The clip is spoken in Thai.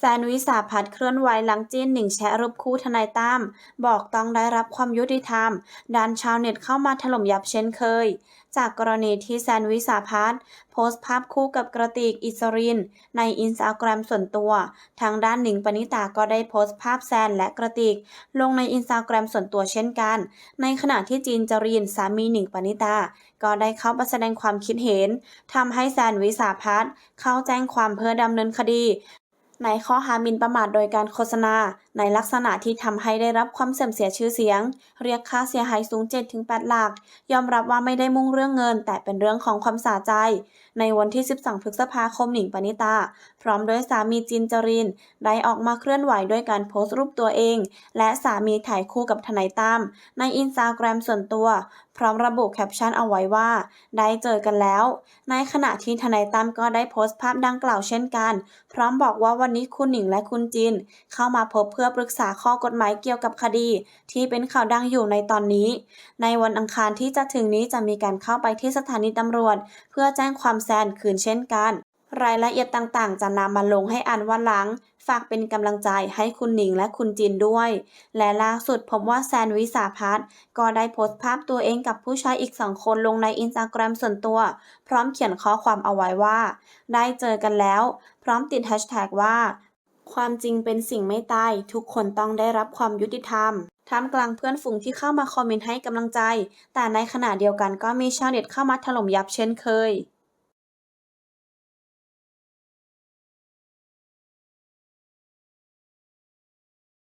แซนวิสาพัฒน์เคลื่อนไหวหลังจีนหนิงแชะรูปคู่ทนายตั้มบอกต้องได้รับความยุติธรรมด้านชาวเน็ตเข้ามาถล่มยับเช่นเคย จากกรณีที่แซนวิสาพัฒน์โพสต์ภาพคู่กับกระติกอิสริน ในอินสตาแกรมส่วนตัว ทางด้านหนิงปณิตาก็ได้โพสต์ภาพแซนและกระติก ลงในอินสตาแกรมส่วนตัวเช่นกัน ในขณะที่จีนจรินสามีหนิงปณิตา ก็ได้เข้ามาแสดงความคิดเห็นทำให้แซนวิสาพัฒน์เข้าแจ้งความเพื่อดำเนินคดี ในข้อหาหมิ่นประมาทโดยการโฆษณา ในลักษณะที่ทำให้ได้รับความเสื่อมเสียชื่อเสียง เรียกค่าเสียหายสูง 7-8 หลัก ยอมรับว่าไม่ได้มุ่งเรื่องเงิน แต่เป็นเรื่องของความสาใจ ในวันที่ 12 พฤษภาคมหนิงปณิตา พร้อมด้วยสามีจินจริน ได้ออกมาเคลื่อนไหวด้วยการโพสต์รูปตัวเอง และสามีถ่ายคู่กับทนายตั้มในอินสตาแกรมส่วนตัว พร้อมระบุแคปชั่นเอาไว้ว่า ได้เจอกันแล้ว ในขณะที่ทนายตั้มก็ได้โพสต์ภาพดังกล่าวเช่นกัน พร้อมบอกว่าวันนี้คุณหนิงและคุณจิน เข้ามาพบเพื่อปรึกษาข้อกฎหมายเกี่ยวกับคดี ที่เป็นข่าวดังอยู่ในตอนนี้ ในวันอังคารที่จะถึงนี้จะมีการเข้าไปที่สถานีตำรวจ เพื่อแจ้งความแซนคืนเช่นกัน รายละเอียดต่างๆ จะนำมาลงให้อ่านวันหลัง ฝากเป็นกำลังใจให้คุณหนิงและคุณจินด้วย และล่าสุดพบว่าแซนวิสาพัฒก็ได้โพสต์ภาพตัวเองกับผู้ชายอีกสองคนลงในอินสตาแกรมส่วนตัว พร้อมเขียนข้อความเอาไว้ว่า ได้เจอกันแล้ว พร้อมติดแฮชแท็กว่า ความจริงเป็นสิ่งไม่ตาย ทุกคนต้องได้รับความยุติธรรมท่ามกลางเพื่อนฝูงที่เข้ามาคอมเมนต์ให้กำลังใจ แต่ในขณะเดียวกันก็มีชาวเน็ตเข้ามาถล่มยับเช่นเคย